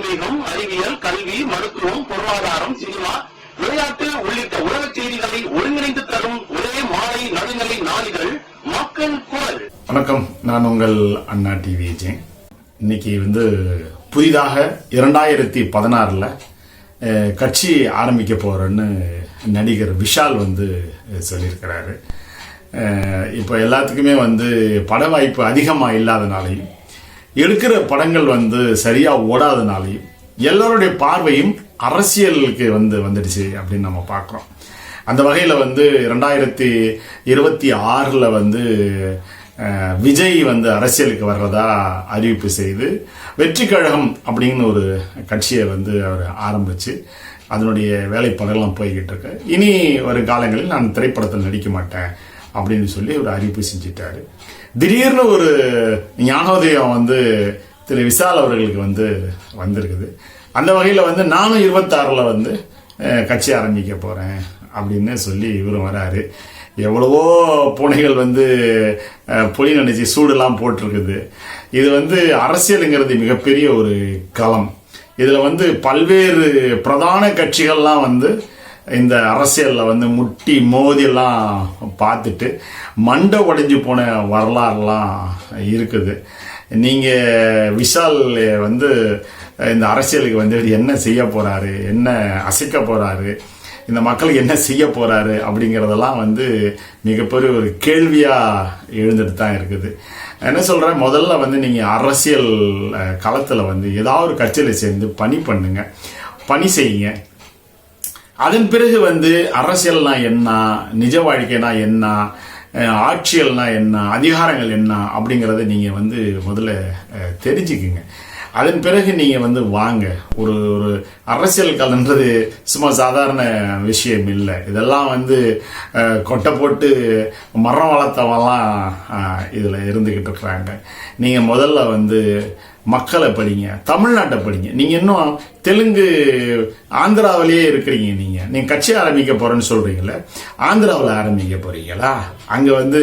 ஆன்மீகம் அறிவியல் கல்வி மருத்துவம் பொருளாதாரம் சினிமா விளையாட்டு உள்ளிட்ட உலக செய்திகளை ஒருங்கிணைந்து தரும் ஒரே மாலை நடுநிலை நாளிதழ் மக்கள் குரல். வணக்கம். நான் உங்கள் அண்ணா டிவி விஜயன் இன்னைக்கு வந்து புதிதாக இரண்டாயிரத்தி பதினாறில் கட்சி ஆரம்பிக்க போகிறேன்னு நடிகர் விஷால் வந்து சொல்லியிருக்கிறாரு. இப்போ எல்லாத்துக்குமே வந்து பட வாய்ப்பு அதிகமாக இல்லாதனாலையும் எடுக்கிற படங்கள் வந்து சரியாக ஓடாதனாலையும் எல்லோருடைய பார்வையும் அரசியலுக்கு வந்து வந்துடுச்சு அப்படின்னு நம்ம பார்க்குறோம். அந்த வகையில் வந்து ரெண்டாயிரத்தி இருபத்தி ஆறில் வந்து விஜய் வந்து அரசியலுக்கு வர்றதா அறிவிப்பு செய்து வெற்றி கழகம் அப்படின்னு ஒரு கட்சியை வந்து அவர் ஆரம்பிச்சு அதனுடைய வேலைப்பாடெல்லாம் போய்கிட்டு இருக்கு. இனி ஒரு காலங்களில் நான் திரைப்படத்தில் நடிக்க மாட்டேன் அப்படின்னு சொல்லி ஒரு அறிவிப்பு செஞ்சிட்டாரு. திடீர்னு ஒரு ஞானோதயம் வந்து திரு விசால் அவர்களுக்கு வந்து வந்திருக்குது. அந்த வகையில் வந்து நானும் இருபத்தாறில் வந்து கட்சி ஆரம்பிக்க போகிறேன் அப்படின்னு சொல்லி இவரும் வராரு. எவ்வளவோ பூனைகள் வந்து புலி நினைச்சு சூடுலாம் போட்டிருக்குது. இது வந்து அரசியலுங்கிறது மிகப்பெரிய ஒரு களம். இதில் வந்து பல்வேறு பிரதான கட்சிகள்லாம் வந்து இந்த அரசியலில் வந்து முட்டி மோதியெல்லாம் பார்த்துட்டு மண்டை உடைஞ்சு போன வரலாறுலாம் இருக்குது. நீங்கள் விஷால் வந்து இந்த அரசியலுக்கு வந்து என்ன செய்ய போகிறாரு என்ன அசைக்க போகிறாரு இந்த மக்களுக்கு என்ன செய்ய போகிறாரு அப்படிங்கிறதெல்லாம் வந்து மிகப்பெரிய ஒரு கேள்வியாக எழுந்துட்டு தான் இருக்குது. என்ன சொல்கிறேன் முதல்ல வந்து நீங்கள் அரசியல் களத்தில் வந்து ஏதாவது ஒரு கட்சியில் சேர்ந்து பணி பண்ணுங்கள் பணி செய்யுங்க. அதன் பிறகு வந்து அரசியல்னா என்ன நிஜ வாழ்க்கைனா என்ன ஆட்சியல்னா என்ன அதிகாரங்கள் என்ன அப்படிங்கிறத நீங்கள் வந்து முதல்ல தெரிஞ்சுக்குங்க. அதன் பிறகு நீங்கள் வந்து வாங்க. ஒரு ஒரு அரசியல் கலன்றது சும்மா சாதாரண விஷயம் இல்லை. இதெல்லாம் வந்து கொட்டை போட்டு மரம் வளர்த்தவெல்லாம் இதில் இருந்துக்கிட்டு இருக்கிறாங்க. நீங்கள் முதல்ல வந்து மக்களை படிங்க தமிழ்நாட்டை படிங்க. நீங்கள் இன்னும் தெலுங்கு ஆந்திராவிலேயே இருக்கிறீங்க நீங்கள் நீங்கள் கட்சி ஆரம்பிக்க போகிறேன்னு சொல்கிறீங்கள ஆந்திராவில் ஆரம்பிக்க போகிறீங்களா அங்கே வந்து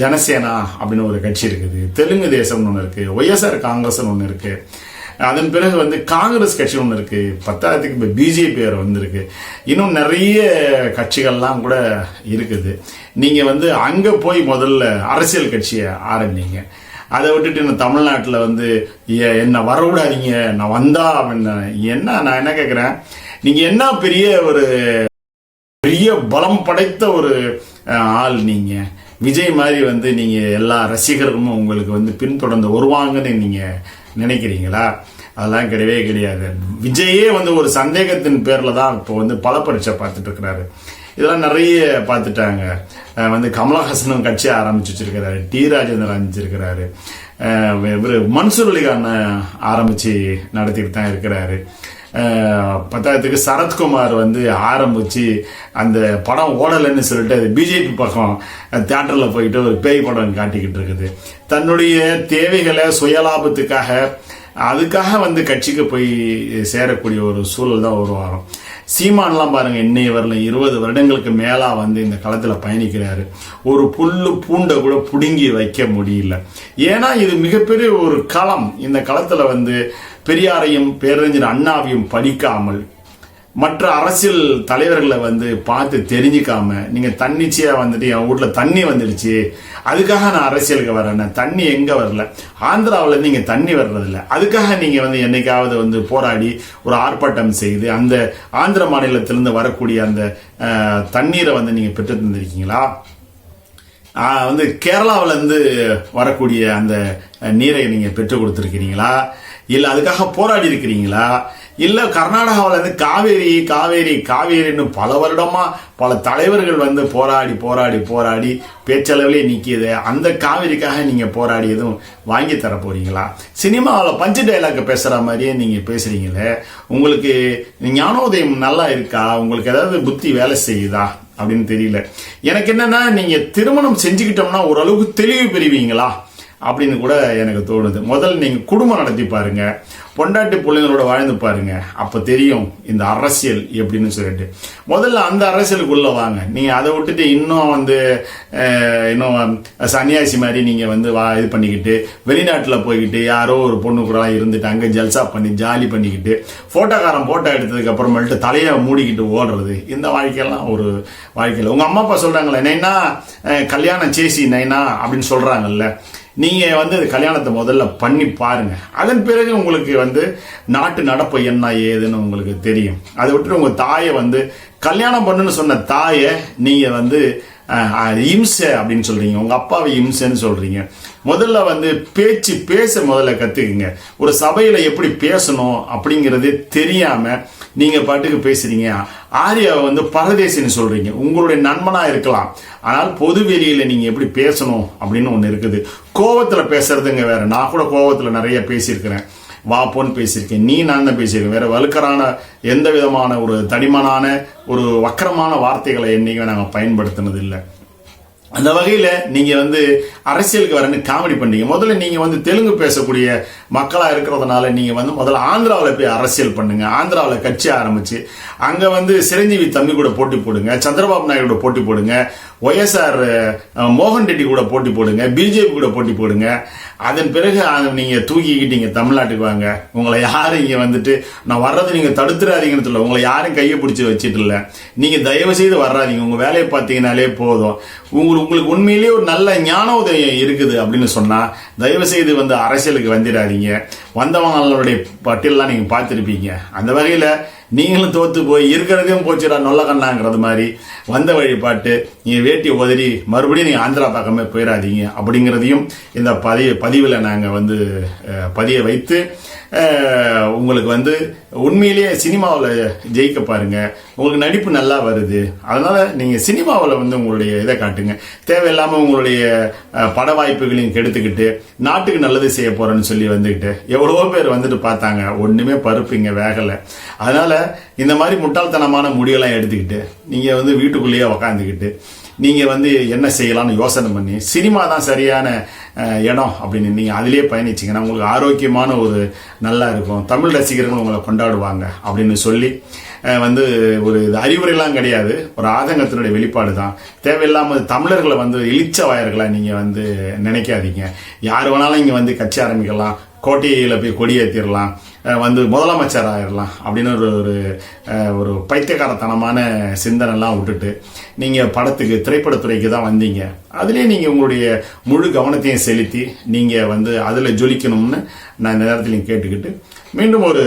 ஜனசேனா அப்படின்னு ஒரு கட்சி இருக்குது. தெலுங்கு தேசம்னு ஒன்று இருக்குது ஒய்எஸ்ஆர் காங்கிரஸ்னு ஒன்று இருக்குது அதன் பிறகு வந்து காங்கிரஸ் கட்சி ஒன்று இருக்குது பத்தாயிரத்துக்கு இப்போ பிஜேபி வேறு வந்திருக்கு. இன்னும் நிறைய கட்சிகள்லாம் கூட இருக்குது. நீங்கள் வந்து அங்கே போய் முதல்ல அரசியல் கட்சியை ஆரம்பிங்க. அதை விட்டுட்டு இந்த தமிழ்நாட்டில் வந்து என்னை என்ன வரவிடாதீங்க நான் வந்தா அப்படின்னு என்ன நான் என்ன கேட்குறேன் நீங்கள் என்ன பெரிய ஒரு பெரிய பலம் படைத்த ஒரு ஆள் நீங்கள் விஜய் மாதிரி வந்து நீங்கள் எல்லா ரசிகர்களும் உங்களுக்கு வந்து பின்தொடர்ந்து வருவாங்கன்னு நீங்கள் நினைக்கிறீங்களா? அதெல்லாம் கிடையவே கிடையாது. விஜயே வந்து ஒரு சந்தேகத்தின் பேரில் தான் இப்போ வந்து பல பரீட்சை பார்த்துட்டு இருக்கிறாரு. இதெல்லாம் நிறைய பார்த்துட்டாங்க. வந்து கமலஹாசனும் கட்சி ஆரம்பிச்சு வச்சிருக்கிறாரு. டி. ராஜேந்திரன் ஆரம்பிச்சிருக்கிறாரு. இவர் இவரு மன்சூர் அலிகான் ஆரம்பிச்சு நடத்திட்டு தான் இருக்கிறாரு. பத்தாயிரத்துக்கு சரத்குமார் வந்து ஆரம்பிச்சு அந்த படம் ஓடலைன்னு சொல்லிட்டு அது பிஜேபி பக்கம் தியேட்டரில் போயிட்டு ஒரு பேய் படம் காட்டிக்கிட்டு இருக்குது. தன்னுடைய தேவைகளை சுயலாபத்துக்காக அதுக்காக வந்து கட்சிக்கு போய் சேரக்கூடிய ஒரு சூழல் தான் உருவாகும். சீமான்லாம் பாருங்க இன்னைய வரல இருபது வருடங்களுக்கு மேலா வந்து இந்த களத்துல பயணிக்கிறாரு. ஒரு புல்லு பூண்டை கூட புடுங்கி வைக்க முடியல. ஏன்னா இது மிகப்பெரிய ஒரு களம். இந்த களத்துல வந்து பெரியாரையும் பேரறிஞர் அண்ணாவையும் படிக்காமல் மற்ற அரசியல் தலைவர்களை வந்து பார்த்து தெரிஞ்சுக்காம நீங்க தன்னிச்சையா வந்துட்டு என் வீட்ல தண்ணி வந்துடுச்சு. அதுக்காக நான் அரசியலுக்கு வரேன். தண்ணி எங்க வரல? ஆந்திராவில் நீங்க தண்ணி வர்றதில்ல. அதுக்காக நீங்க வந்து என்னைக்காவது வந்து போராடி ஒரு ஆர்ப்பாட்டம் செய்து அந்த ஆந்திர மாநிலத்திலிருந்து வரக்கூடிய அந்த தண்ணீரை வந்து நீங்க பெற்று தந்திருக்கீங்களா? வந்து கேரளாவிலேருந்து வரக்கூடிய அந்த நீரை நீங்க பெற்றுக் கொடுத்துருக்கிறீங்களா? இல்லை அதுக்காக போராடி இருக்கிறீங்களா? இல்லை கர்நாடகாவில் இருந்து காவேரி காவேரி காவேரின்னு பல வருடமா பல தலைவர்கள் வந்து போராடி போராடி போராடி பேச்சளவிலே நிற்கிது அந்த காவேரிக்காக நீங்கள் போராடி எதுவும் வாங்கி தர போகிறீங்களா சினிமாவில் பஞ்சு டைலாக் பேசுகிற மாதிரியே நீங்கள் பேசுகிறீங்களே உங்களுக்கு ஞானோதயம் நல்லா இருக்கா? உங்களுக்கு ஏதாவது புத்தி வேலை செய்யுதா? அப்படின்னு தெரியல. எனக்கு என்னன்னா நீங்கள் திருமணம் செஞ்சுக்கிட்டோம்னா ஓரளவுக்கு தெளிவு பெறுவீங்களா? அப்படின்னு கூட எனக்கு தோணுது. முதல்ல நீங்கள் குடும்பம் நடத்தி பாருங்க. பொண்டாட்டி பிள்ளைங்களோட வாழ்ந்து பாருங்க. அப்போ தெரியும் இந்த அரசியல் எப்படின்னு சொல்லிட்டு. முதல்ல அந்த அரசியலுக்குள்ளே வாங்க. நீங்கள் அதை விட்டுட்டு இன்னும் வந்து இன்னும் சன்னியாசி மாதிரி நீங்கள் வந்து வா இது பண்ணிக்கிட்டு வெளிநாட்டில் போய்கிட்டு யாரோ ஒரு பொண்ணு கூட இருந்துட்டு அங்கே ஜல்சா பண்ணி ஜாலி பண்ணிக்கிட்டு ஃபோட்டோக்காரன் ஃபோட்டோ எடுத்ததுக்கு அப்புறமேட்டு தலையை மூடிக்கிட்டு ஓடுறது. இந்த வாழ்க்கையெல்லாம் ஒரு வாழ்க்கையில். உங்கள் அம்மா அப்பா சொல்கிறாங்களே நைனா கல்யாணம் சேசி நைனா அப்படின்னு சொல்கிறாங்கல்ல நீங்கள் வந்து கல்யாணத்தை முதல்ல பண்ணி பாருங்கள் அதன் பிறகு உங்களுக்கு வந்து நாட்டு நடப்பு என்ன ஏதுன்னு உங்களுக்கு தெரியும். அதை விட்டு உங்கள் தாயை வந்து கல்யாணம் பண்ணுன்னு சொன்ன தாயை நீங்கள் வந்து இம்சை அப்படின்னு சொல்றீங்க. உங்க அப்பாவை இம்சைன்னு சொல்றீங்க. முதல்ல வந்து பேச்சு பேச முதல்ல கத்துக்குங்க. ஒரு சபையில எப்படி பேசணும் அப்படிங்கிறது தெரியாம நீங்க பாட்டுக்கு பேசுறீங்க. ஆரியாவை வந்து பரதேசின்னு சொல்றீங்க. உங்களுடைய நண்பனா இருக்கலாம். ஆனால் பொது வெளியில நீங்க எப்படி பேசணும் அப்படின்னு ஒண்ணு இருக்குது. கோவத்துல பேசுறதுங்க வேற. நான் கூட கோவத்துல நிறைய பேசியிருக்கிறேன். வா பேசியிருக்கேன். நீ நான் தான் பேசியிருக்கேன். வேற வலுக்கரான எந்த விதமான ஒரு தடிமனான ஒரு வக்கரமான வார்த்தைகளை என்னைக்கும் நாங்கள் பயன்படுத்தினது இல்லை அந்த வகையில் நீங்கள் வந்து அரசியலுக்கு வரேன்னு காமெடி பண்ணீங்க முதல்ல நீங்கள் வந்து தெலுங்கு பேசக்கூடிய மக்களாக இருக்கிறதுனால நீங்கள் வந்து முதல்ல ஆந்திராவில் போய் அரசியல் பண்ணுங்க. ஆந்திராவில் கட்சி ஆரம்பிச்சு அங்கே வந்து சிரஞ்சீவி தம்பி கூட போட்டி போடுங்க சந்திரபாபு நாயுடு கூட போட்டி போடுங்க ஒய்எஸ்ஆர் மோகன் ரெட்டி கூட போட்டி போடுங்க பிஜேபி கூட போட்டி போடுங்க. அதன் பிறகு நீங்கள் தூக்கிக்கிட்டீங்க தமிழ்நாட்டுக்கு வாங்க. உங்களை யாரும் இங்கே வந்துட்டு நான் வர்றது நீங்கள் தடுத்துறாதீங்கன்னு சொல்ல உங்களை யாரும் கையை பிடிச்சி வச்சிட்டு இல்லை. நீங்கள் தயவு செய்து வர்றாதீங்க. உங்கள் வேலையை பார்த்தீங்கனாலே போதும். உங்களுக்கு உங்களுக்கு உண்மையிலேயே ஒரு நல்ல ஞான உதயம் இருக்குது அப்படின்னு சொன்னா தயவு செய்து வந்து அரசியலுக்கு வந்துடாதீங்க. வந்தவங்களுடைய பட்டியலாம் நீங்க பார்த்திருப்பீங்க. அந்த வகையில நீங்களும் தோத்து போய் இருக்கிறதையும் போச்சுடா நொல்ல கண்ணாங்கிறது மாதிரி வந்த வழிபாட்டு நீங்கள் வேட்டி உதறி மறுபடியும் நீங்கள் ஆந்திரா பக்கமே போயிடாதீங்க அப்படிங்கிறதையும் இந்த பதிவு பதிவில் நாங்கள் வந்து பதிய வைத்து உங்களுக்கு வந்து உண்மையிலேயே சினிமாவில் ஜெயிக்க பாருங்கள் உங்களுக்கு நடிப்பு நல்லா வருது. அதனால் நீங்கள் சினிமாவில் வந்து உங்களுடைய இதை காட்டுங்க. தேவையில்லாமல் உங்களுடைய பட வாய்ப்புகளையும் கெடுத்துக்கிட்டு நாட்டுக்கு நல்லது செய்ய போகிறேன்னு சொல்லி வந்துக்கிட்டு எவ்வளவோ பேர் வந்துட்டு பார்த்தாங்க. ஒண்ணுமே பருப்பிங்க வேகலை. அதனால் இந்த மாதிரி முட்டாள்தனமான முடியெல்லாம் எடுத்துக்கிட்டு நீங்கள் வந்து வீட்டுக்குள்ளேயே உக்காந்துக்கிட்டு நீங்கள் வந்து என்ன செய்யலாம்னு யோசனை பண்ணி சினிமா தான் சரியான இடம் அப்படின்னு நீங்கள் அதிலே பயணிச்சிங்கன்னா உங்களுக்கு ஆரோக்கியமான ஒரு நல்லா இருக்கும். தமிழ் ரசிகர்கள் உங்களை கொண்டாடுவாங்க அப்படின்னு சொல்லி வந்து ஒரு இது அறிவுரைலாம் கிடையாது. ஒரு ஆதங்கத்தினுடைய வெளிப்பாடு தான். தேவையில்லாமல் தமிழர்களை வந்து இழிச்ச வாயர்களா நீங்கள் வந்து நினைக்காதீங்க. யார் வேணாலும் இங்கே வந்து கட்சி ஆரம்பிக்கலாம். கோட்டையில் போய் கொடியேற்றிடலாம் வந்து முதலமைச்சர் ஆயிடலாம் அப்படின்னு ஒரு ஒரு ஒரு பைத்தியக்காரத்தனமான சிந்தனைலாம் விட்டுட்டு நீங்கள் படத்துக்கு திரைப்படத்துறைக்கு தான் வந்தீங்க. அதுலேயே நீங்கள் உங்களுடைய முழு கவனத்தையும் செலுத்தி நீங்கள் வந்து அதில் ஜொலிக்கணும்னு நான் இந்த நேரத்திலையும் கேட்டுக்கிட்டு மீண்டும் ஒரு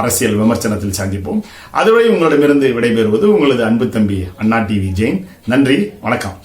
அரசியல் விமர்சனத்தில் சந்திப்போம். அதுவரை உங்களிடமிருந்து விடைபெறுவது உங்களது அன்பு தம்பி அண்ணா டிவி ஜெயின். நன்றி வணக்கம்.